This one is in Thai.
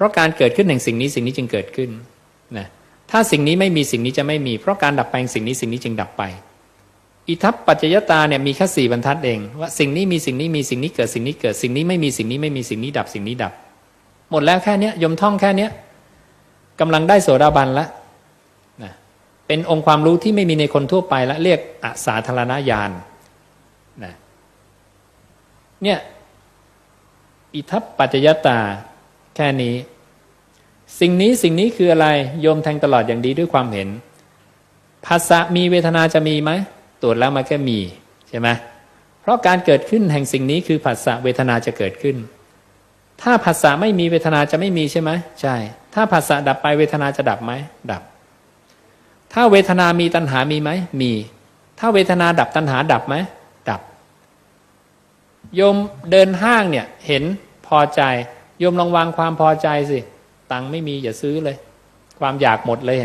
เพราะการเกิดขึ้นแห่งสิ่งนี้สิ่งนี้จึงเกิดขึ้นนะถ้าสิ่งนี้ไม่มีสิ่งนี้จะไม่มี เพราะการดับไปแห่งสิ่งนี้สิ่งนี้จึงดับไป อิทัปปัจจยตาเนี่ยมีแค่สี่บรรทัดเอง ว่าสิ่งนี้มีสิ่งนี้มีสิ่งนี้เกิดสิ่งนี้เกิดสิ่งนี้ไม่มีสิ่งนี้ไม่มีสิ่งนี้ดับสิ่งนี้ดับ หมดแล้วแค่เนี้ยยมท่องแค่เนี้ยกำลังได้โสดาบันละนะเป็นองค์ความรู้ที่ไม่มีในคนทั่วไปล้วเรียกอสาธารณญาณนะเนี่ยอิทัปปัจจยตา แค่นี้ สิ่งนี้สิ่งนี้คืออะไรโยมแทงตลอดอย่างดีด้วยความเห็นภาษามีเวทนาจะมีไหมตรวจแล้วมาแค่มีใช่ไหมเพราะการเกิดขึ้นแห่งสิ่งนี้คือภาษาเวทนาจะเกิดขึ้น ถ้าภาษาไม่มีเวทนาจะไม่มีใช่ไหมใช่ ถ้าภาษาดับไปเวทนาจะดับไหมดับ ถ้าเวทนามีตัณหามีไหมมี ถ้าเวทนาดับตัณหาดับไหมดับ โยมเดินห้างเนี่ยเห็นพอใจ โยมลองวางความพอใจสิ ตังไม่มีอย่าซื้อเลย ความอยากหมดเลย